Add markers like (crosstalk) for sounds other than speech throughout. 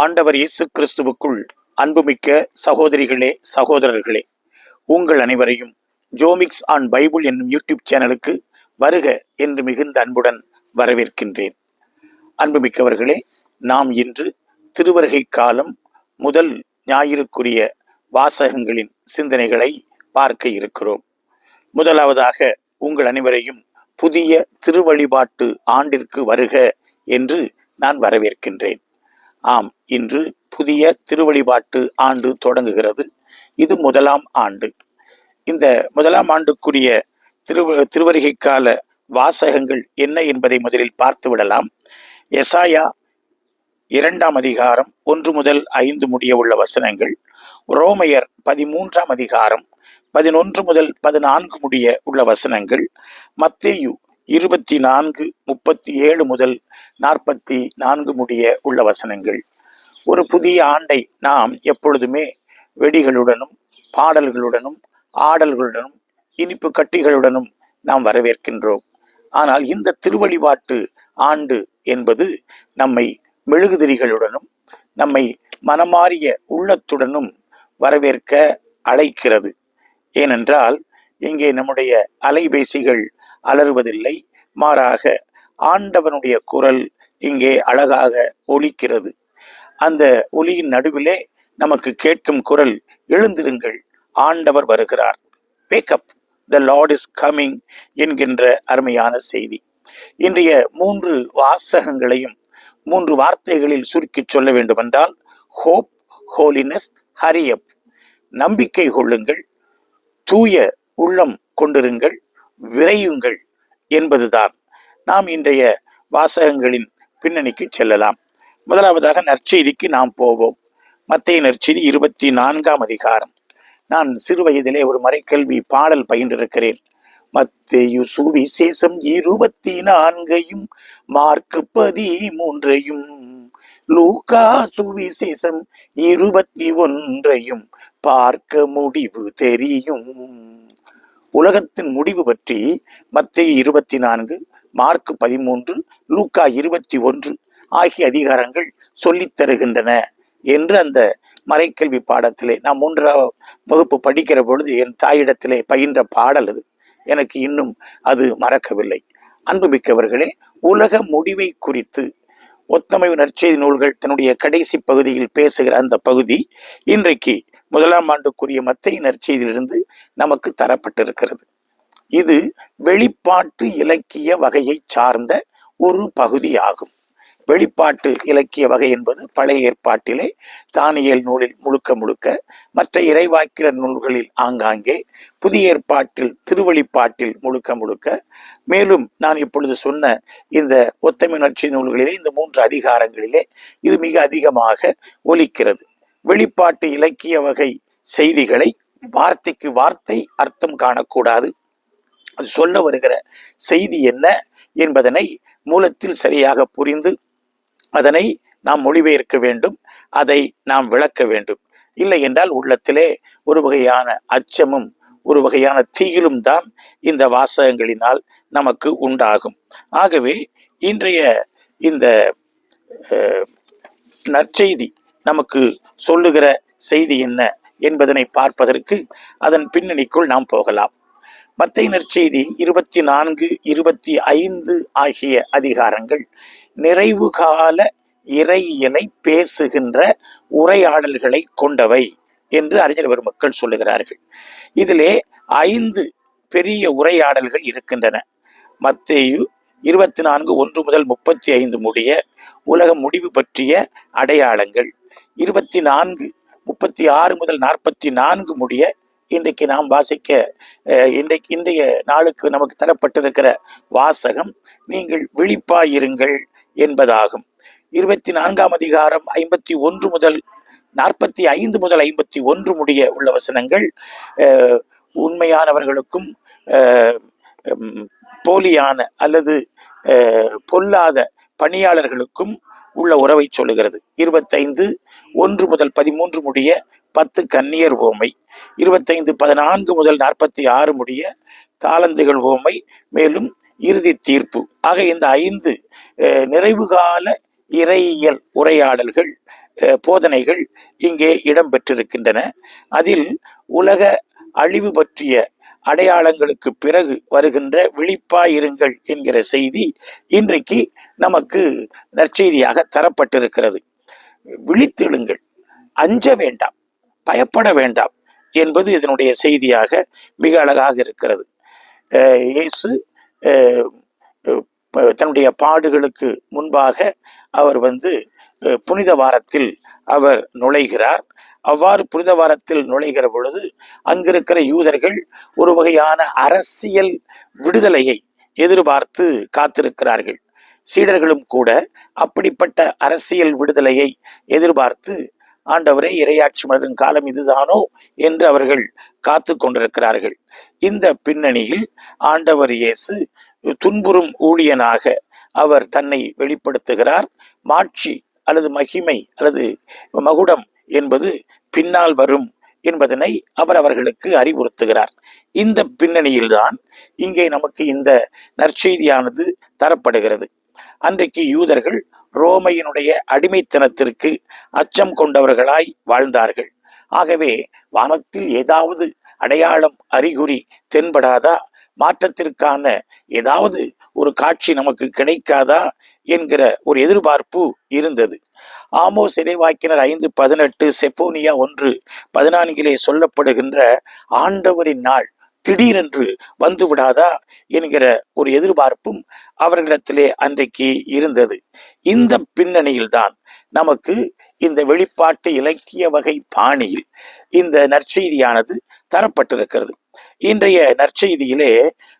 ஆண்டவர் இயேசு கிறிஸ்துவுக்குள் அன்புமிக்க சகோதரிகளே சகோதரர்களே உங்கள் அனைவரையும் ஜோமிக்ஸ் ஆன் பைபிள் என்னும் யூடியூப் சேனலுக்கு வருக என்று மிகுந்த அன்புடன் வரவேற்கின்றேன். அன்புமிக்கவர்களே நாம் இன்று திருவருகை காலம் முதல் ஞாயிறுக்குரிய வாசகங்களின் சிந்தனைகளை பார்க்க இருக்கிறோம். முதலாவதாக உங்கள் அனைவரையும் புதிய திருவழிபாட்டு ஆண்டிற்கு வருக என்று நான் வரவேற்கின்றேன். ஆம் இன்று புதிய திருவழிபாட்டு ஆண்டு தொடங்குகிறது. இது முதலாம் ஆண்டு. இந்த முதலாம் ஆண்டுக்குரிய திரு திருவருகை கால வாசகங்கள் என்ன என்பதை முதலில் பார்த்து விடலாம். எசாயா இரண்டாம் அதிகாரம் ஒன்று முதல் ஐந்து முடிய உள்ள வசனங்கள். ரோமையர் பதிமூன்றாம் அதிகாரம் பதினொன்று முதல் பதினான்கு முடிய உள்ள வசனங்கள். மத்தேயு இருபத்தி நான்கு முப்பத்தி ஏழு முதல் நாற்பத்தி நான்கு முடிய உள்ள வசனங்கள். ஒரு புதிய ஆண்டை நாம் எப்பொழுதுமே வெடிகளுடனும் பாடல்களுடனும் ஆடல்களுடனும் இனிப்பு கட்டிகளுடனும் நாம் வரவேற்கின்றோம். ஆனால் இந்த திருவழிபாட்டு ஆண்டு என்பது நம்மை மெழுகுதிரிகளுடனும் நம்மை மனமாறிய உள்ளத்துடனும் வரவேற்க அழைக்கிறது. ஏனென்றால் இங்கே நம்முடைய அலைபேசிகள் அலறுவதில்லை. மாறாக ஆண்டவனுடைய குரல் இங்கே அழகாக ஒலிக்கிறது. அந்த ஒலியின் நடுவிலே நமக்கு கேட்கும் குரல் எழுந்திருங்கள் ஆண்டவர் வருகிறார். Wake up the Lord is coming என்கின்ற அருமையான செய்தி. இன்றைய மூன்று வாசகங்களையும் மூன்று வார்த்தைகளில் சுருக்கி சொல்ல வேண்டுமென்றால் ஹோப் ஹோலினஸ் ஹரியப் நம்பிக்கை கொள்ளுங்கள் தூய உள்ளம் கொண்டிருங்கள் விரையுங்கள் என்பதுதான். நாம் இன்றைய வாசகங்களின் பின்னணிக்கு செல்லலாம். முதலாவதாக நற்செய்திக்கு நாம் போவோம். மத்திய நற்செய்தி இருபத்தி நான்காம் அதிகாரம். நான் சிறு வயதிலே ஒரு மறைக்கல்வி பாடல் பயின்றிருக்கிறேன். மத்தேயு சுவிசேஷம் இருபத்தி நான்கையும் மார்க்கு பதிமூன்றையும் லூகா சுவிசேஷம் இருபத்தி ஒன்றையும் பார்க்க முடிவு தெரியும். உலகத்தின் முடிவு பற்றி மத்திய இருபத்தி நான்கு மார்க் பதிமூன்று லூக்கா இருபத்தி ஒன்று ஆகிய அதிகாரங்கள் சொல்லித் தருகின்றன என்று அந்த மறைக்கல்வி பாடத்திலே நான் மூன்றாம் வகுப்பு படிக்கிற பொழுது என் தாயிடத்திலே பயின்ற பாடல் அது. எனக்கு இன்னும் அது மறக்கவில்லை. அன்புமிக்கவர்களே உலக முடிவை குறித்து ஒத்தமை நற்செய்தி நூல்கள் தன்னுடைய கடைசி பகுதியில் பேசுகிற அந்த பகுதி இன்றைக்கு முதலாம் ஆண்டுக்குரிய மத்திய நற்செய்தியிலிருந்து நமக்கு தரப்பட்டிருக்கிறது. இது வெளிப்பாட்டு இலக்கிய வகையை சார்ந்த ஒரு பகுதியாகும். வெளிப்பாட்டு இலக்கிய வகை என்பது பழைய ஏற்பாட்டிலே தானியல் நூலில் முழுக்க முழுக்க மற்ற இறைவாக்கினர் நூல்களில் ஆங்காங்கே புதிய ஏற்பாட்டில் திருவழிப்பாட்டில் முழுக்க முழுக்க. மேலும் நான் இப்பொழுது சொன்ன இந்த ஒத்தமை நூல்களிலே இந்த மூன்று அதிகாரங்களிலே இது மிக அதிகமாக ஒலிக்கிறது. வெளிப்பாட்டு இலக்கிய வகை செய்திகளை வார்த்தைக்கு வார்த்தை அர்த்தம் காணக்கூடாது. அது சொல்ல வருகிற செய்தி என்ன என்பதனை மூலத்தில் சரியாக புரிந்து அதனை நாம் மொழிபெயர்க்க வேண்டும் அதை நாம் விளக்க வேண்டும். இல்லை என்றால் உள்ளத்திலே ஒரு வகையான அச்சமும் ஒரு வகையான தீயிலும் தான் இந்த வாசகங்களினால் நமக்கு உண்டாகும். ஆகவே இன்றைய இந்த நற்செய்தி நமக்கு சொல்லுகிற செய்தி என்ன என்பதனை பார்ப்பதற்கு அதன் பின்னணிக்குள் நாம் போகலாம். மத்திய நற்செய்தி இருபத்தி நான்கு இருபத்தி ஐந்து ஆகிய அதிகாரங்கள் நிறைவு கால இறையியலை பேசுகின்ற உரையாடல்களை கொண்டவை என்று அறிஞர் பெருமக்கள் சொல்லுகிறார்கள். இதிலே ஐந்து பெரிய உரையாடல்கள் இருக்கின்றன. மத்தேயு இருபத்தி நான்கு ஒன்று முதல் முப்பத்தி ஐந்து முடிய உலக முடிவு பற்றிய அடையாளங்கள். இருபத்தி நான்கு முப்பத்தி ஆறு முதல் நாற்பத்தி நான்கு முடிய இன்றைக்கு நாம் வாசிக்க இன்றைக்கு இன்றைய நாளுக்கு நமக்கு தரப்பட்டிருக்கிற வாசகம் நீங்கள் விழிப்பாயிருங்கள் என்பதாகும். இருபத்தி நான்காம் அதிகாரம் ஐம்பத்தி ஒன்று முதல் நாற்பத்தி ஐந்து முதல் ஐம்பத்தி ஒன்று முடிய உள்ள வசனங்கள் உண்மையானவர்களுக்கும் உம், போலியான அல்லது பொல்லாத பணியாளர்களுக்கும் உள்ள உறவை சொல்லுகிறது. இருபத்தைந்து ஒன்று முதல் பதிமூன்று முடிய பத்து கன்னியர் ஓமை இருபத்தைந்து பதினான்கு முதல் நாற்பத்தி ஆறு முடிய தாளந்துகள் ஓமை மேலும் இறுதி தீர்ப்பு. ஆக இந்த ஐந்து நிறைவுகால இறையியல் உரையாடல்கள் போதனைகள் இங்கே இடம்பெற்றிருக்கின்றன. அதில் உலக அழிவு பற்றிய அடையாளங்களுக்கு பிறகு வருகின்ற விழிப்பாயிருங்கள் என்கிற செய்தி இன்றைக்கு நமக்கு நற்செய்தியாக தரப்பட்டிருக்கிறது. விழித்தெழுங்கள் அஞ்ச வேண்டாம். பயப்பட வேண்டாம் என்பது இதனுடைய செய்தியாக மிக அழகாக இருக்கிறது. இயேசு தன்னுடைய பாடுகளுக்கு முன்பாக அவர் வந்து புனித வாரத்தில் அவர் நுழைகிறார். அவ்வாறு புனித வாரத்தில் நுழைகிற பொழுது அங்கிருக்கிற யூதர்கள் ஒரு வகையான அரசியல் விடுதலையை எதிர்பார்த்து காத்திருக்கிறார்கள். சீடர்களும் கூட அப்படிப்பட்ட அரசியல் விடுதலையை எதிர்பார்த்து ஆண்டவரே இரையாட்சி மலரும் காலம் இதுதானோ? என்று அவர்கள் காத்து கொண்டிருக்கிறார்கள். இந்த பின்னணியில் ஆண்டவர் இயேசு துன்புறும் ஊழியனாக அவர் தன்னை வெளிப்படுத்துகிறார். மாட்சி அல்லது மகிமை அல்லது மகுடம் என்பது பின்னால் வரும் என்பதனை அவர் அவர்களுக்கு அறிவுறுத்துகிறார். இந்த பின்னணியில்தான் இங்கே நமக்கு இந்த நற்செய்தியானது தரப்படுகிறது. அன்றைக்கு யூதர்கள் ரோமையினுடைய அடிமைத்தனத்திற்கு அச்சம் கொண்டவர்களாய் வாழ்ந்தார்கள். ஆகவே வானத்தில் ஏதாவது அடையாளம் அறிகுறி தென்படாதா? மாற்றத்திற்கான ஏதாவது ஒரு காட்சி நமக்கு கிடைக்காதா? என்கிற ஒரு எதிர்பார்ப்பு இருந்தது. ஆமோ சிறைவாக்கினர் ஐந்து பதினெட்டு செப்போனியா ஒன்று பதினான்கிலே சொல்லப்படுகின்ற ஆண்டவரின் நாள் திடீரென்று வந்து விடாதா என்கிற ஒரு எதிர்பார்ப்பும் அவர்களிடத்திலே அன்றைக்கு இருந்தது. இந்த பின்னணியில்தான் நமக்கு இந்த வெளிப்பாட்டு இலக்கிய வகை பாணியில் இந்த நற்செய்தியானது தரப்பட்டிருக்கிறது. இன்றைய நற்செய்தியிலே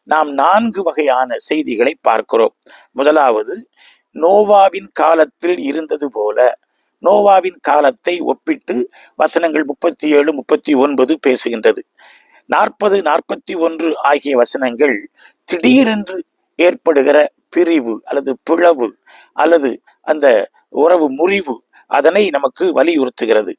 நாம் நான்கு வகையான செய்திகளை பார்க்கிறோம். முதலாவது நோவாவின் காலத்தில் இருந்தது போல நோவாவின் காலத்தை ஒப்பிட்டு வசனங்கள் முப்பத்தி ஏழு முப்பத்தி ஒன்பது பேசுகின்றது. நாற்பது நாற்பத்தி ஒன்று ஆகிய வசனங்கள் திடீரென்று ஏற்படுகிற பிரிவு அல்லது பிளவு அல்லது அந்த உறவு முறிவு அதனை நமக்கு வலியுறுத்துகிறது.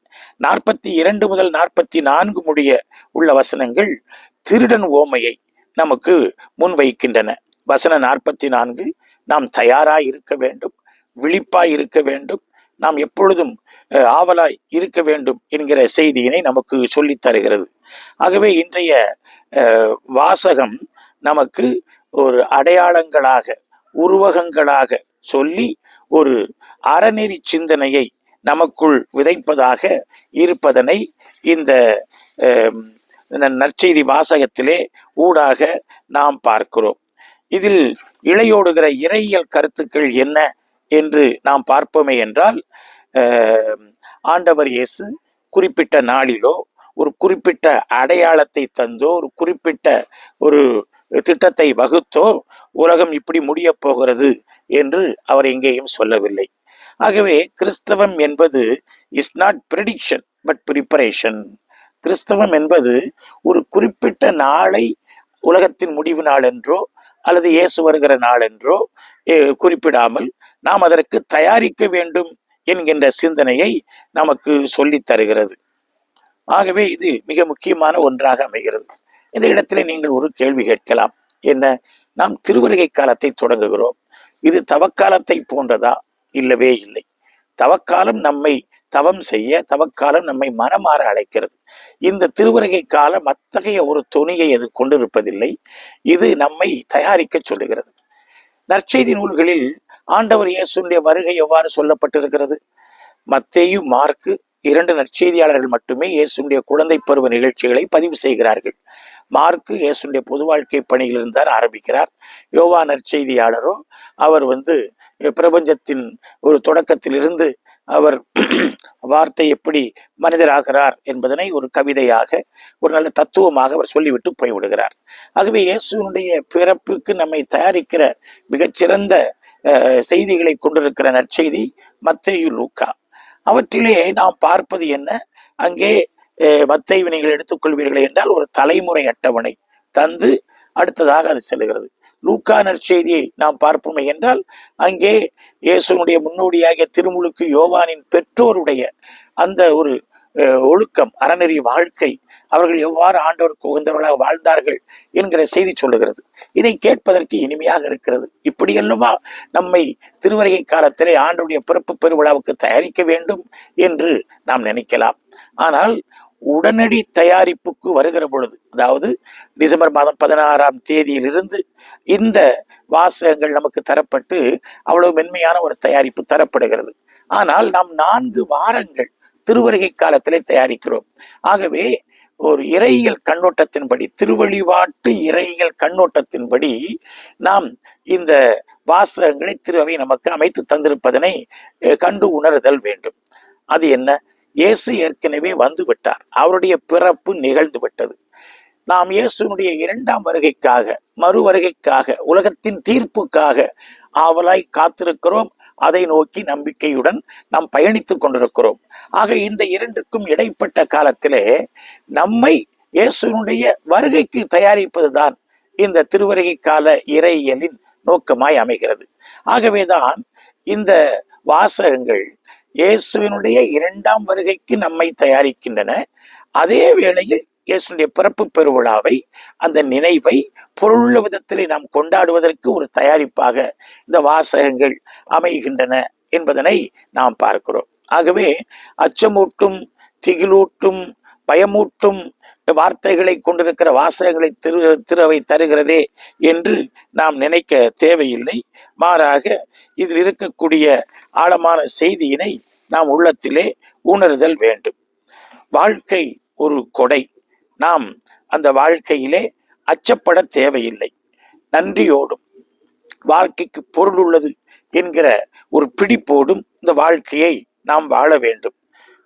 நாற்பத்தி இரண்டு முதல் நாற்பத்தி நான்கு முடிய உள்ள வசனங்கள் திருடன் ஓமையை நமக்கு முன்வைக்கின்றன. வசன நாற்பத்தி நான்கு நாம் தயாராய் இருக்க வேண்டும் விழிப்பாய் இருக்க வேண்டும் நாம் எப்பொழுதும் ஆவலாய் இருக்க வேண்டும் என்கிற செய்தியினை நமக்கு சொல்லித் தருகிறது. ஆகவே இன்றைய அஹ், வாசகம் நமக்கு ஒரு அடையாளங்களாக உருவகங்களாக சொல்லி ஒரு அறநெறி சிந்தனையை நமக்குள் விதைப்பதாக இருப்பதனை இந்த நற்செய்தி வாசகத்திலே ஊடாக நாம் பார்க்கிறோம். இதில் இழையோடுகிற இறையியல் கருத்துக்கள் என்ன என்று நாம் பார்ப்போமே என்றால் ஆண்டவர் இயேசு குறிப்பிட்ட நாளிலோ ஒரு குறிப்பிட்ட அடையாளத்தை தந்தோ ஒரு குறிப்பிட்ட ஒரு திட்டத்தை வகுத்தோ உலகம் இப்படி முடியப் போகிறது என்று அவர் எங்கேயும் சொல்லவில்லை. ஆகவே கிறிஸ்தவம் என்பது is not prediction but preparation கிறிஸ்தவம் என்பது ஒரு குறிப்பிட்ட நாளை உலகத்தின் முடிவு நாள் என்றோ அல்லது இயேசு வருகிற நாள் என்றோ குறிப்பிடாமல் நாம் அதற்கு தயாரிக்க வேண்டும் என்கின்ற சிந்தனையை நமக்கு சொல்லித் தருகிறது. ஆகவே இது மிக முக்கியமான ஒன்றாக அமைகிறது. இந்த இடத்திலே நீங்கள் ஒரு கேள்வி கேட்கலாம். என்ன? நாம் திருவருகை காலத்தை தொடங்குகிறோம். இது தவக்காலத்தை போன்றதா? இல்லவே இல்லை. தவக்காலம் நம்மை தவம் செய்ய தவக்காலம் நம்மை மனமாற அழைக்கிறது. இந்த திருவருகை காலம் அத்தகைய ஒரு துணியை அது கொண்டிருப்பதில்லை. இது நம்மை தயாரிக்க சொல்லுகிறது. நற்செய்தி நூல்களில் ஆண்டவர் இயேசுடைய வருகை எவ்வாறு சொல்லப்பட்டிருக்கிறது? மத்தேயு மார்க்கு இரண்டு நற்செய்தியாளர்கள் மட்டுமே இயேசுடைய குழந்தை பருவ நிகழ்ச்சிகளை பதிவு செய்கிறார்கள். மார்க்கு இயேசுடைய பொது வாழ்க்கை பணியில் இருந்தார் ஆரம்பிக்கிறார். யோவா நற்செய்தியாளரோ அவர் வந்து பிரபஞ்சத்தின் ஒரு தொடக்கத்திலிருந்து அவர் (clears throat) வார்த்தை எப்படி மனிதராகிறார் என்பதனை ஒரு கவிதையாக ஒரு நல்ல தத்துவமாக அவர் சொல்லிவிட்டு போய்விடுகிறார். ஆகவே இயேசுனுடைய பிறப்புக்கு நம்மை தயாரிக்கிற மிகச்சிறந்த செய்திகளை கொண்டிருக்கிற நற்செய்தி மத்தேயு லூக்கா. அவற்றிலே நாம் பார்ப்பது என்ன? அங்கே அஹ், வினைகள் நீங்கள் எடுத்துக்கொள்வீர்கள் என்றால் ஒரு தலைமுறை அட்டவணை தந்து அடுத்ததாக அது செல்கிறது. லூக்கா நற்செய்தியை நாம் பார்ப்போமே என்றால் அங்கே இயேசுனுடைய முன்னோடியாகிய திருமுழுக்கு யோவானின் பெற்றோருடைய அந்த ஒரு ஒழுக்கம் அறநெறி வாழ்க்கை அவர்கள் எவ்வாறு ஆண்டவருக்கு உகந்தவர்களாக வாழ்ந்தார்கள் என்கிற செய்தி சொல்லுகிறது. இதை கேட்பதற்கு இனிமையாக இருக்கிறது. இப்படியல்லவா நம்மை திருவருகை காலத்திலே ஆண்டுடைய பிறப்பு பெருவிழாவுக்கு தயாரிக்க வேண்டும் என்று நாம் நினைக்கலாம். ஆனால் உடனடி தயாரிப்புக்கு வருகிற பொழுது அதாவது டிசம்பர் மாதம் பதினாறாம் தேதியிலிருந்து இந்த வாசகங்கள் நமக்கு தரப்பட்டு அவ்வளவு மென்மையான ஒரு தயாரிப்பு தரப்படுகிறது. ஆனால் நாம் நான்கு வாரங்கள் திருவருகை காலத்திலே தயாரிக்கிறோம். ஆகவே ஒரு இறையியல் கண்ணோட்டத்தின்படி திருவழிபாட்டு இறையியல் கண்ணோட்டத்தின்படி நாம் இந்த வாசகங்களை திருவை நமக்கு அமைத்து தந்திருப்பதனை கண்டு உணர்தல் வேண்டும். அது என்ன? இயேசு ஏற்கனவே வந்து விட்டார் அவருடைய பிறப்பு நிகழ்ந்து விட்டது. நாம் இயேசுனுடைய இரண்டாம் வருகைக்காக மறு வருகைக்காக உலகத்தின் தீர்ப்புக்காக ஆவலாய் காத்திருக்கிறோம். அதை நோக்கி நம்பிக்கையுடன் நாம் பயணித்துக் கொண்டிருக்கிறோம். ஆக இந்த இரண்டுக்கும் இடைப்பட்ட காலத்திலே நம்மை இயேசுனுடைய வருகைக்கு தயாரிப்பதுதான் இந்த திருவருகை கால இறையியலின் நோக்கமாய் அமைகிறது. ஆகவேதான் இந்த வாசகங்கள் இயேசுவினுடைய இரண்டாம் வருகைக்கு நம்மை தயாரிக்கின்றன. அதே வேளையில் இயேசுடைய பிறப்பு பெருவிழாவை அந்த நினைவை பொருளுள்ள விதத்திலே நாம் கொண்டாடுவதற்கு ஒரு தயாரிப்பாக இந்த வாசகங்கள் அமைகின்றன என்பதனை நாம் பார்க்கிறோம். ஆகவே அச்சமூட்டும் திகிலூட்டும் பயமூட்டும் வார்த்தைகளை கொண்டிருக்கிற வாசகங்களை திரு திருவை தருகிறதே என்று நாம் நினைக்க தேவையில்லை. மாறாக இதில் இருக்கக்கூடிய ஆழமான செய்தியினை நாம் உள்ளத்திலே உணர்தல் வேண்டும். வாழ்க்கை ஒரு கொடை. நாம் அந்த வாழ்க்கையிலே அச்சப்பட தேவையில்லை. நன்றியோடும் வாழ்க்கைக்கு பொருள் உள்ளது என்கிற ஒரு பிடிப்போடும் இந்த வாழ்க்கையை நாம் வாழ வேண்டும்.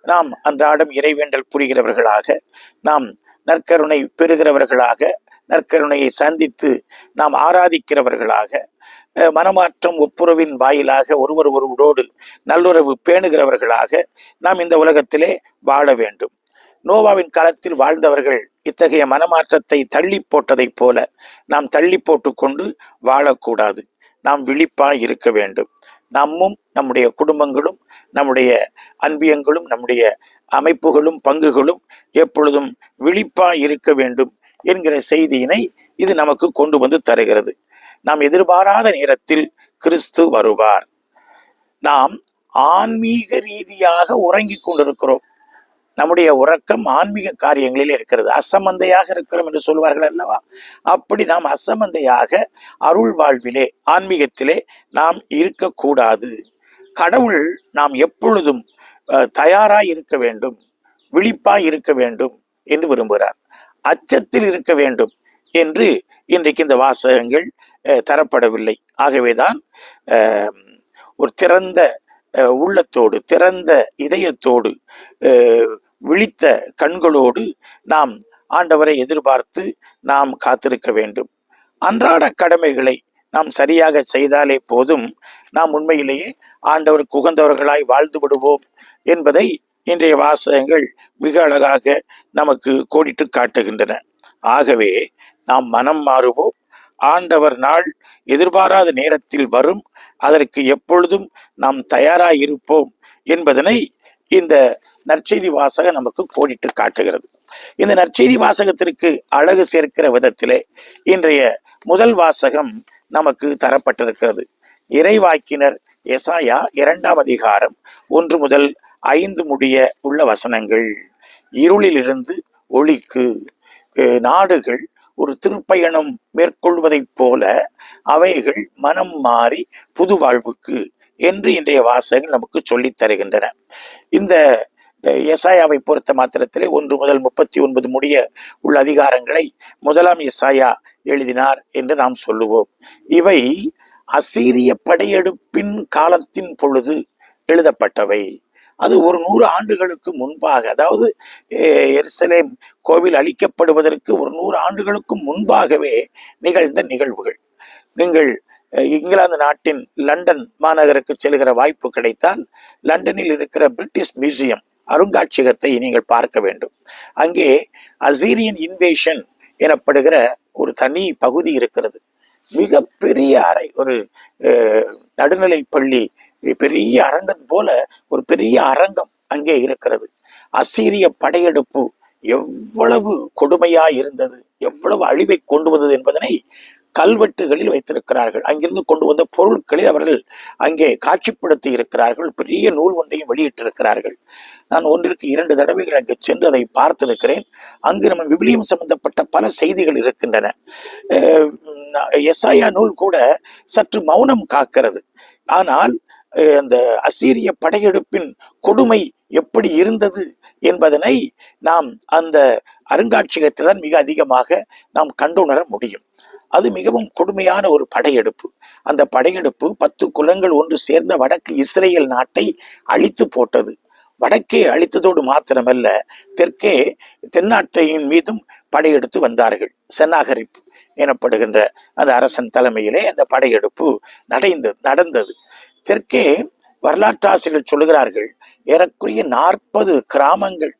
நாம் அன்றாடம் இறைவேண்டல் புரிகிறவர்களாக நாம் நற்கருணை பெறுகிறவர்களாக நற்கருணையை சந்தித்து நாம் ஆராதிக்கிறவர்களாக மனமாற்றம் ஒப்புரவின் வாயிலாக ஒருவர் ஒருவரோடு நல்லுறவு பேணுகிறவர்களாக நாம் இந்த உலகத்திலே வாழ வேண்டும். நோவாவின் காலத்தில் வாழ்ந்தவர்கள் இத்தகைய மனமாற்றத்தை தள்ளி போட்டதைப் போல நாம் தள்ளி போட்டுக்கொண்டு வாழக்கூடாது. நாம் விழிப்பாய் இருக்க வேண்டும். நம்மும் நம்முடைய குடும்பங்களும் நம்முடைய அன்பியங்களும் நம்முடைய அமைப்புகளும் பங்குகளும் எப்பொழுதும் விழிப்பாய் இருக்க வேண்டும் என்கிற செய்தியினை இது நமக்கு கொண்டு வந்து தருகிறது. நாம் எதிர்பாராத நேரத்தில் கிறிஸ்து வருவார். நாம் ஆன்மீக ரீதியாக உறங்கிக் கொண்டிருக்கிறோம். நம்முடைய உறக்கம் ஆன்மீக காரியங்களில் இருக்கிறது. அசமந்தையாக இருக்கிறோம் என்று சொல்வார்கள் அல்லவா? அப்படி நாம் அசமந்தையாக அருள் வாழ்விலே ஆன்மீகத்திலே நாம் இருக்கக்கூடாது. கடவுள் நாம் எப்பொழுதும் தயாராய் இருக்க வேண்டும் விழிப்பாய் இருக்க வேண்டும் என்று விரும்புகிறார். அச்சத்தில் இருக்க வேண்டும் என்று இன்றைக்கு இந்த வாசகங்கள் தரப்படவில்லை. ஆகவேதான் ஒரு திறந்த உள்ளத்தோடு திறந்த இதயத்தோடு விழித்த கண்களோடு நாம் ஆண்டவரை எதிர்பார்த்து நாம் காத்திருக்க வேண்டும். அன்றாட கடமைகளை நாம் சரியாக செய்தாலே போதும். நாம் உண்மையிலேயே ஆண்டவருக்கு உகந்தவர்களாய் வாழ்ந்து விடுவோம் என்பதை இன்றைய வாசகங்கள் மிக அழகாக நமக்கு கோடிட்டு காட்டுகின்றன. ஆகவே நாம் மனம் மாறுவோம். ஆண்டவர் நாள் எதிர்பாராத நேரத்தில் வரும். அதற்கு எப்பொழுதும் நாம் தயாராக இருப்போம் என்பதனை இந்த நற்செய்தி வாசகம் நமக்கு கோடிட்டு காட்டுகிறது. இந்த நற்செய்தி வாசகத்திற்கு அழகு சேர்க்கிற விதத்திலே இன்றைய முதல் வாசகம் நமக்கு தரப்பட்டிருக்கிறது. இறைவாக்கினர் எசாயா இரண்டாம் அதிகாரம் ஒன்று முதல் ஐந்து முடிய உள்ள வசனங்கள். இருளிலிருந்து ஒளிக்கு நாடுகள் ஒரு திருப்பயணம் மேற்கொள்வதைப் போல அவைகள் மனம் மாறி புது வாழ்வுக்கு என்று இன்றைய வாசகங்கள் நமக்கு சொல்லித் தருகின்றன. இந்த எசாயாவை பொறுத்த மாத்திரத்திலே ஒன்று முதல் முப்பத்தி ஒன்பது முடிய உள்ள அதிகாரங்களை முதலாம் எசாயா எழுதினார் என்று நாம் சொல்லுவோம். இவை அசீரிய படையெடுப்பின் காலத்தின் பொழுது எழுதப்பட்டவை. அது ஒரு நூறு ஆண்டுகளுக்கு முன்பாக அதாவது எருசலேம் கோவில் அளிக்கப்படுவதற்கு ஒரு நூறு ஆண்டுகளுக்கு முன்பாகவே நிகழ்ந்த நிகழ்வுகள். நீங்கள் இங்கிலாந்து நாட்டின் லண்டன் மாநகருக்கு செல்கிற வாய்ப்பு கிடைத்தால் லண்டனில் இருக்கிற பிரிட்டிஷ் மியூசியம் அருங்காட்சியகத்தை நீங்கள் பார்க்க வேண்டும். அங்கே அசீரியன் இன்வேஷன் எனப்படுகிற ஒரு தனி பகுதி இருக்கிறது. மிக பெரிய அறை ஒரு அஹ், பள்ளி பெரிய அரங்கம் போல ஒரு பெரிய அரங்கம் அங்கே இருக்கிறது. அசீரிய படையெடுப்பு எவ்வளவு கொடுமையா இருந்தது எவ்வளவு அழிவை கொண்டு வந்தது என்பதனை கல்வெட்டுகளில் வைத்திருக்கிறார்கள். அங்கிருந்து கொண்டு வந்த பொருட்களை அவர்கள் அங்கே காட்சிப்படுத்தி இருக்கிறார்கள். பெரிய நூல் ஒன்றையும் வெளியிட்டிருக்கிறார்கள். நான் ஒன்றிற்கு இரண்டு தடவைகள் அங்கு சென்று அதை பார்த்திருக்கிறேன். அங்கு நம்ம விபிலியம் சம்பந்தப்பட்ட பல செய்திகள் இருக்கின்றன. எஸ்ஐயா நூல் கூட சற்று மௌனம் காக்கிறது. ஆனால் அந்த அசீரிய படையெடுப்பின் கொடுமை எப்படி இருந்தது என்பதனை நாம் அந்த அருங்காட்சியகத்தில் தான் மிக அதிகமாக நாம் கண்டுணர முடியும். அது மிகவும் கொடுமையான ஒரு படையெடுப்பு. அந்த படையெடுப்பு பத்து குலங்கள் ஒன்று சேர்ந்த வடக்கு இஸ்ரேல் நாட்டை அழித்து போட்டது. வடக்கே அழித்ததோடு மாத்திரமல்ல தெற்கே தென்னாட்டையின் மீதும் படையெடுத்து வந்தார்கள். சென்னாகரிப்பு எனப்படுகின்ற அந்த அரசன் தலைமையிலே அந்த படையெடுப்பு நடைந்தது நடந்தது. தெற்கே வரலாற்றாசிரியர் சொல்லுகிறார்கள் ஏறக்குறைய நாற்பது கிராமங்கள்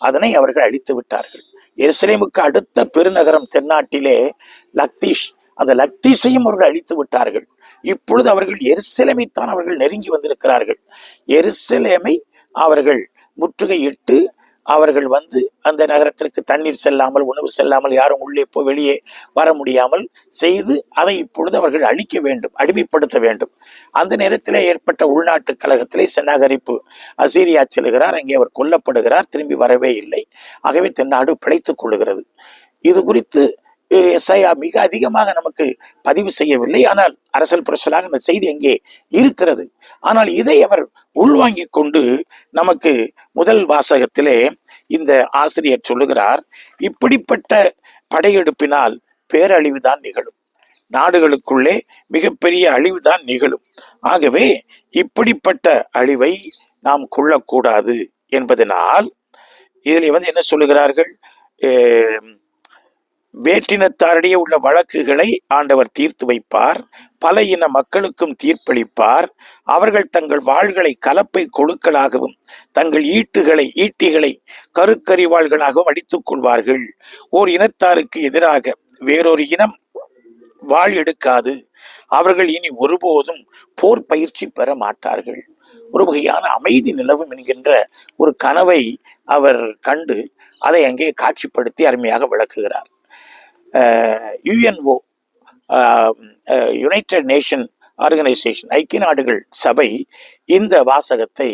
அதனை அவர்கள் அழித்து விட்டார்கள். எருசலேமுக்கு அடுத்த பெருநகரம் தென்னாட்டிலே லக்தீஷ். அந்த லக்தீஷையும் அவர்கள் அழித்து விட்டார்கள். இப்பொழுது அவர்கள் எருசலேமைத்தான் அவர்கள் நெருங்கி வந்திருக்கிறார்கள். எருசலேமை அவர்கள் முற்றுகையிட்டு அவர்கள் வந்து அந்த நகரத்திற்கு தண்ணீர் செல்லாமல் உணவு செல்லாமல் யாரும் உள்ளே போய் வெளியே வர முடியாமல் செய்து அதை இப்பொழுது அவர்கள் அழிக்க வேண்டும் அடிமைப்படுத்த வேண்டும். அந்த நேரத்திலே ஏற்பட்ட உள்நாட்டு கழகத்திலே சென்னாகரிப்பு அசீரியா செல்கிறார். அங்கே அவர் கொல்லப்படுகிறார் திரும்பி வரவே இல்லை. ஆகவே தென்னாடு பிழைத்துக் கொள்ளுகிறது. இது குறித்து எஸ்ஐயா மிக அதிகமாக நமக்கு பதிவு செய்யவில்லை. ஆனால் அரசல் புரசலாக அந்த செய்தி அங்கே இருக்கிறது. ஆனால் இதை அவர் உள்வாங்கிக் கொண்டு நமக்கு முதல் வாசகத்திலே இந்த ஆசிரியர் சொல்லுகிறார் இப்படிப்பட்ட படையெடுப்பினால் பேரழிவுதான் நிகழும். நாடுகளுக்குள்ளே மிகப்பெரிய அழிவுதான் நிகழும். ஆகவே இப்படிப்பட்ட அழிவை நாம் கொள்ளக்கூடாது என்பதனால் இதில் வந்து என்ன சொல்லுகிறார்கள்? வேற்றினத்தாரிடையே உள்ள வழக்குகளை ஆண்டவர் தீர்த்து வைப்பார் பல இன மக்களுக்கும் தீர்ப்பளிப்பார். அவர்கள் தங்கள் வாள்களை கலப்பை கொழுக்களாகவும் தங்கள் ஈட்டுகளை ஈட்டிகளை கருக்கறிவாள்களாகவும் அடித்துக் கொள்வார்கள். ஓர் இனத்தாருக்கு எதிராக வேறொரு இனம் வாழ் எடுக்காது. அவர்கள் இனி ஒருபோதும் போர் பயிற்சி பெற மாட்டார்கள். ஒரு வகையான அமைதி நிலவும் என்கின்ற ஒரு கனவை அவர் கண்டு அதை அங்கே காட்சிப்படுத்தி அருமையாக விளக்குகிறார். யுஎன்ஓ யுனைடெட் நேஷன் ஆர்கனைசேஷன் ஐக்கிய நாடுகள் சபை இந்த வாசகத்தை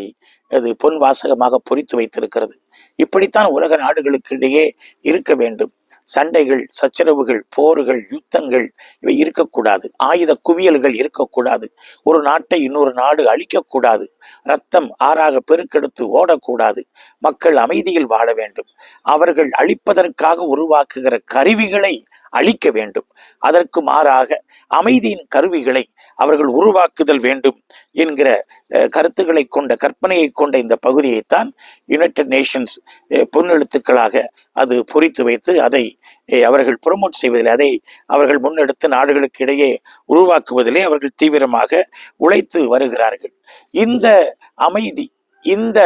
அது பொன் வாசகமாக பொறித்து வைத்திருக்கிறது. இப்படித்தான் உலக நாடுகளுக்கு இடையே இருக்க வேண்டும். சண்டைகள் சச்சரவுகள் போர்கள் யுத்தங்கள் இவை இருக்கக்கூடாது. ஆயுத குவியல்கள் இருக்கக்கூடாது. ஒரு நாட்டை இன்னொரு நாடு அழிக்கக்கூடாது. ரத்தம் ஆறாக பெருக்கெடுத்து ஓடக்கூடாது. மக்கள் அமைதியில் வாழ வேண்டும். அவர்கள் அழிப்பதற்காக உருவாக்குகிற கருவிகளை அழிக்க வேண்டும். அதற்கு மாறாக அமைதியின் கருவிகளை அவர்கள் உருவாக்குதல் வேண்டும் என்கிற அஹ், கருத்துக்களை கொண்ட கற்பனையை கொண்ட இந்த பகுதியைத்தான் யுனைடெட் நேஷன்ஸ் பொன்னெழுத்துக்களாக அது பொறித்து வைத்து அதை அவர்கள் ப்ரொமோட் செய்வதில் அதை அவர்கள் முன்னெடுத்து நாடுகளுக்கு இடையே உருவாக்குவதிலே அவர்கள் தீவிரமாக உழைத்து வருகிறார்கள். இந்த அமைதி இந்த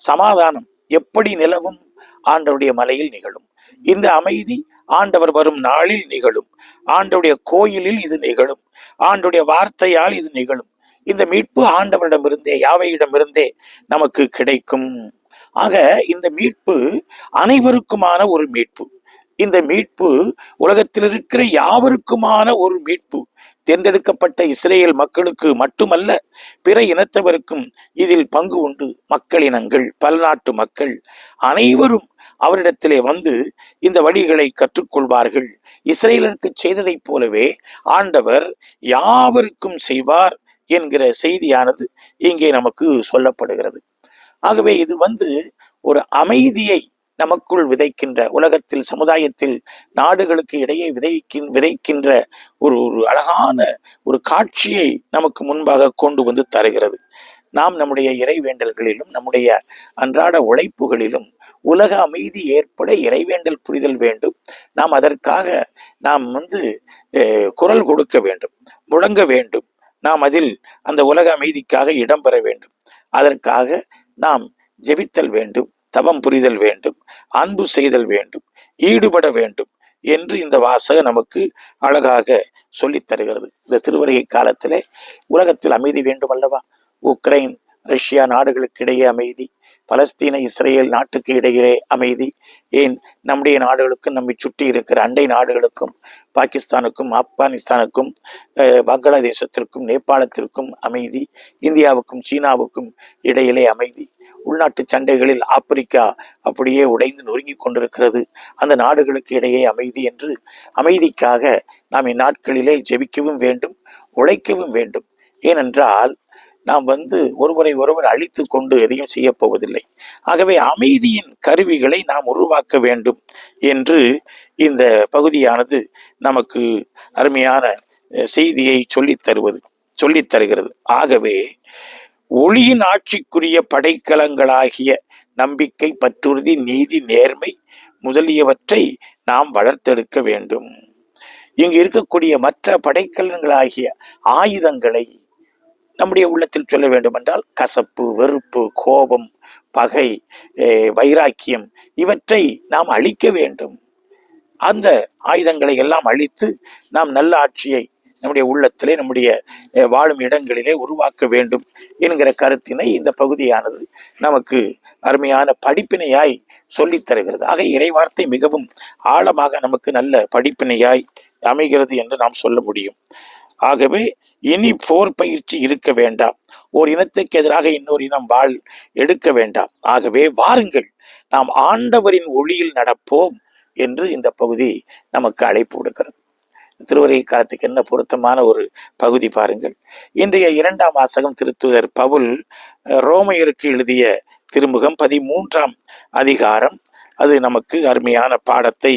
சமாதானம் எப்படி நிலவும் ஆண்டருடைய மலையில் நிகழும்? இந்த அமைதி ஆண்டவர் வரும் நாளில் நிகழும். ஆண்டுடைய கோயிலில் இது நிகழும். ஆண்டுடைய வார்த்தையால் இது நிகழும். இந்த மீட்பு ஆண்டவரிடமிருந்தே யாவையிடமிருந்தே நமக்கு கிடைக்கும். ஆக இந்த மீட்பு அனைவருக்குமான ஒரு மீட்பு. இந்த மீட்பு உலகத்தில் இருக்கிற யாவருக்குமான ஒரு மீட்பு. தேர்ந்தெடுக்கப்பட்ட இஸ்ரேல் மக்களுக்கு மட்டுமல்ல பிற இனத்தவருக்கும் இதில் பங்கு உண்டு. மக்களினங்கள் பல்நாட்டு மக்கள் அனைவரும் அவரிடத்திலே வந்து இந்த வழிகளை கற்றுக்கொள்வார்கள். இஸ்ரேலருக்கு செய்ததைப் போலவே ஆண்டவர் யாவருக்கும் செய்வார் என்கிற செய்தியானது இங்கே நமக்கு சொல்லப்படுகிறது. ஆகவே இது வந்து ஒரு அமைதியை நமக்குள் விதைக்கின்ற உலகத்தில் சமுதாயத்தில் நாடுகளுக்கு இடையே விதைக்கின் விதைக்கின்ற ஒரு ஒரு அழகான ஒரு காட்சியை நமக்கு முன்பாக கொண்டு வந்து தருகிறது. நாம் நம்முடைய இறைவேண்டல்களிலும் நம்முடைய அன்றாட உழைப்புகளிலும் உலக அமைதி ஏற்பட இறைவேண்டல் புரிதல் வேண்டும். நாம் அதற்காக நாம் வந்து குரல் கொடுக்க வேண்டும் முழங்க வேண்டும். நாம் அதில் அந்த உலக அமைதிக்காக இடம்பெற வேண்டும். அதற்காக நாம் ஜெபித்தல் வேண்டும் தவம் புரிதல் வேண்டும் அன்பு செய்தல் வேண்டும் ஈடுபட வேண்டும் என்று இந்த வாசக நமக்கு அழகாக சொல்லித் தருகிறது. இந்த திருவருகை காலத்திலே உலகத்தில் அமைதி வேண்டும் அல்லவா? உக்ரைன் ரஷ்யா நாடுகளுக்கு இடையே அமைதி பலஸ்தீன இஸ்ரேல் நாட்டுக்கு இடையிலே அமைதி. ஏன்? நம்முடைய நாடுகளுக்கும் நம்மை சுற்றி இருக்கிற அண்டை நாடுகளுக்கும் பாகிஸ்தானுக்கும் ஆப்கானிஸ்தானுக்கும் பங்களாதேசத்திற்கும் நேபாளத்திற்கும் அமைதி இந்தியாவுக்கும் சீனாவுக்கும் இடையிலே அமைதி. உள்நாட்டு சண்டைகளில் ஆப்பிரிக்கா அப்படியே உடைந்து நொறுங்கிக் கொண்டிருக்கிறது. அந்த நாடுகளுக்கு இடையே அமைதி என்று அமைதிக்காக நாம் இந்நாட்களிலே ஜெபிக்கவும் வேண்டும் உழைக்கவும் வேண்டும். ஏனென்றால் நாம் வந்து ஒருவரை ஒருவர் அழித்து கொண்டு எதையும் செய்ய போவதில்லை. ஆகவே அமைதியின் கருவிகளை நாம் உருவாக்க வேண்டும் என்று இந்த பகுதியானது நமக்கு அருமையான செய்தியை சொல்லித் தருவது சொல்லித் தருகிறது. ஆகவே ஒளியின் ஆட்சிக்குரிய படைக்கலங்களாகிய நம்பிக்கை பற்றுறுதி நீதி நேர்மை முதலியவற்றை நாம் வளர்த்தெடுக்க வேண்டும். இங்கு இருக்கக்கூடிய மற்ற படைக்கலன்களாகிய ஆயுதங்களை நம்முடைய உள்ளத்தில் சொல்ல வேண்டுமென்றால் கசப்பு வெறுப்பு கோபம் பகை வைராக்கியம் இவற்றை நாம் அழிக்க வேண்டும். அந்த ஆயுதங்களை எல்லாம் அழித்து நாம் நல்ல ஆட்சியை நம்முடைய உள்ளத்திலே நம்முடைய வாழும் இடங்களிலே உருவாக்க வேண்டும் என்கிற கருத்தினை இந்த பகுதியானது நமக்கு அருமையான படிப்பினையாய் சொல்லித் தருகிறது. ஆக இறைவார்த்தை மிகவும் ஆழமாக நமக்கு நல்ல படிப்பினையாய் அமைகிறது என்று நாம் சொல்ல முடியும். ஆகவே இனி போர் பயிற்சி இருக்க வேண்டாம். ஓர் இனத்துக்கு எதிராக இன்னொரு இனம் வாழ் எடுக்க வேண்டாம். ஆகவே வாருங்கள் நாம் ஆண்டவரின் ஒளியில் நடப்போம் என்று இந்த பகுதி நமக்கு அழைப்பு விடுக்கிறது. திருவரை காலத்துக்கு என்ன பொருத்தமான ஒரு பகுதி பாருங்கள். இன்றைய இரண்டாம் வாசகம் திருத்துதர் பவுல் ரோமையருக்கு எழுதிய திருமுகம் பதிமூன்றாம் அதிகாரம். அது நமக்கு அருமையான பாடத்தை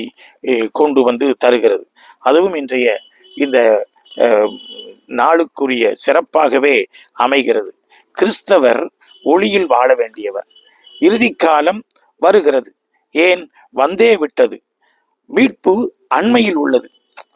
கொண்டு வந்து தருகிறது. அதுவும் இன்றைய இந்த நாளுக்குரிய சிறப்பாகவே அமைகிறது. கிறிஸ்தவர் ஒளியில் வாழ வேண்டியவர். இறுதி காலம் வருகிறது. ஏன்? வந்தே விட்டது. மீட்பு அண்மையில் உள்ளது.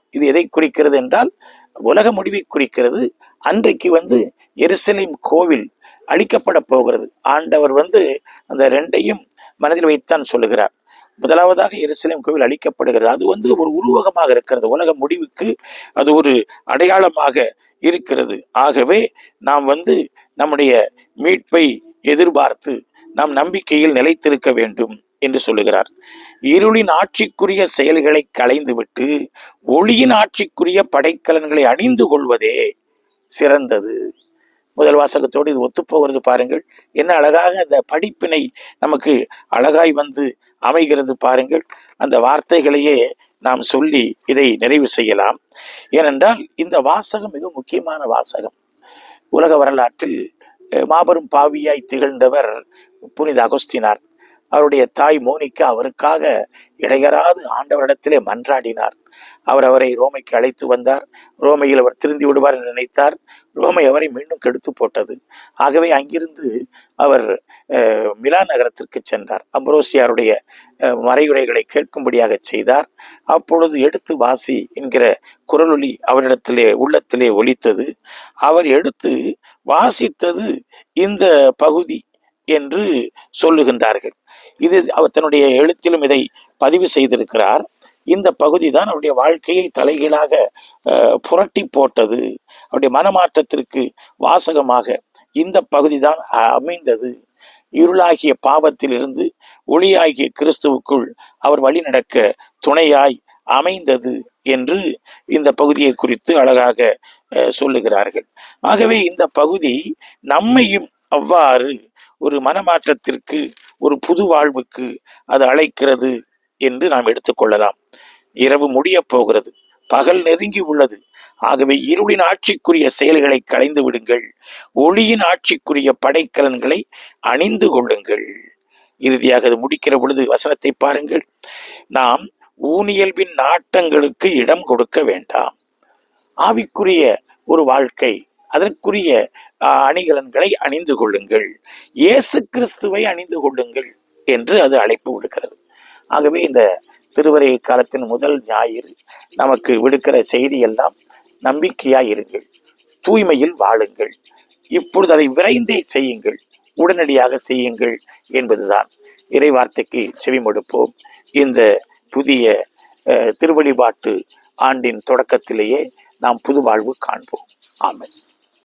இது எதை குறிக்கிறது என்றால் உலக முடிவை குறிக்கிறது. அன்றைக்கு வந்து எருசலேம் கோவில் அழிக்கப்பட போகிறது. ஆண்டவர் வந்து அந்த ரெண்டையும் மனதில் வைத்தான் சொல்லுகிறார். முதலாவதாக எருசலேம் கோவில் அழிக்கப்படுகிறது. அது வந்து ஒரு உருவகமாக இருக்கிறது. உலக முடிவுக்கு அது ஒரு அடையாளமாக இருக்கிறது. ஆகவே நாம் வந்து நம்முடைய மீட்பை எதிர்பார்த்து நாம் நம்பிக்கையில் நிலைத்திருக்க வேண்டும் என்று சொல்லுகிறார். இருளின் ஆட்சிக்குரிய செயல்களை களைந்துவிட்டு ஒளியின் ஆட்சிக்குரிய படைக்கலன்களை அணிந்து கொள்வதே சிறந்தது. முதல் வாசகத்தோடு இது ஒத்துப்போகிறது பாருங்கள். என்ன அழகாக அந்த படிப்பினை நமக்கு அழகாய் வந்து அமைகிறது பாருங்கள். அந்த வார்த்தைகளையே நாம் சொல்லி இதை நிறைவு செய்யலாம். ஏனென்றால் இந்த வாசகம் மிக முக்கியமான வாசகம். உலக வரலாற்றில் மாபெரும் பாவியாய் திகழ்ந்தவர் புனித அகஸ்தினார். அவருடைய தாய் மோனிகா அவருக்காக இடையறாது ஆண்டவரிடத்திலே மன்றாடினார். அவர் அவரை ரோமைக்கு அழைத்து வந்தார். ரோமையில் அவர் திருந்தி விடுவார் என்று நினைத்தார். ரோமை அவரை மீண்டும் கெடுத்து போட்டது. ஆகவே அங்கிருந்து அவர் மிலா மிலான் நகரத்திற்கு சென்றார் அம்ரோசியாருடைய மறையுரைகளை கேட்கும்படியாக செய்தார். அப்பொழுது எடுத்து வாசி என்கிற குரலொலி அவரிடத்திலே உள்ளத்திலே ஒலித்தது. அவர் எடுத்து வாசித்தது இந்த பகுதி என்று சொல்லுகின்றார்கள். இது அவர் தன்னுடைய எழுத்திலும் இதை பதிவு செய்திருக்கிறார். இந்த பகுதி தான் அவருடைய வாழ்க்கையை தலைகீழாக புரட்டி போட்டது. அவருடைய மனமாற்றத்திற்கு வாசகமாக இந்த பகுதி தான் அமைந்தது. இருளாகிய பாவத்திலிருந்து ஒளியாகிய கிறிஸ்துவுக்குள் அவர் வழி நடக்க துணையாய் அமைந்தது என்று இந்த பகுதியை குறித்து அழகாக சொல்லுகிறார்கள். ஆகவே இந்த பகுதி நம்மையும் அவ்வாறு ஒரு மனமாற்றத்திற்கு ஒரு புது வாழ்வுக்கு அது அழைக்கிறது என்று நாம் எடுத்துக்கொள்ளலாம் இரவு முடியப் போகிறது. பகல் நெருங்கி உள்ளது. ஆகவே இருளின் ஆட்சிக்குரிய செயல்களை களைந்து விடுங்கள். ஒளியின் ஆட்சிக்குரிய படைக்கலன்களை அணிந்து கொள்ளுங்கள். இறுதியாக அது முடிக்கிற பொழுது வசனத்தை பாருங்கள். நாம் ஊனியல்பின் நாட்டங்களுக்கு இடம் கொடுக்க வேண்டாம். ஆவிக்குரிய ஒரு வாழ்க்கை அதற்குரிய அணிகலன்களை அணிந்து கொள்ளுங்கள். இயேசு கிறிஸ்துவை அணிந்து கொள்ளுங்கள் என்று அது அழைப்பு விடுக்கிறது. ஆகவே இந்த திருவரை காலத்தின் முதல் ஞாயிறு நமக்கு விடுக்கிற செய்தி எல்லாம் நம்பிக்கையாய் இருங்கள் தூய்மையில் வாழுங்கள். இப்பொழுது அதை விரைந்தே செய்யுங்கள் உடனடியாக செய்யுங்கள் என்பதுதான் இறைவார்த்தைக்கு செவிமடுப்போம் இந்த புதிய திருவழிபாட்டு ஆண்டின் தொடக்கத்திலேயே நாம் புது வாழ்வு காண்போம். ஆமென்.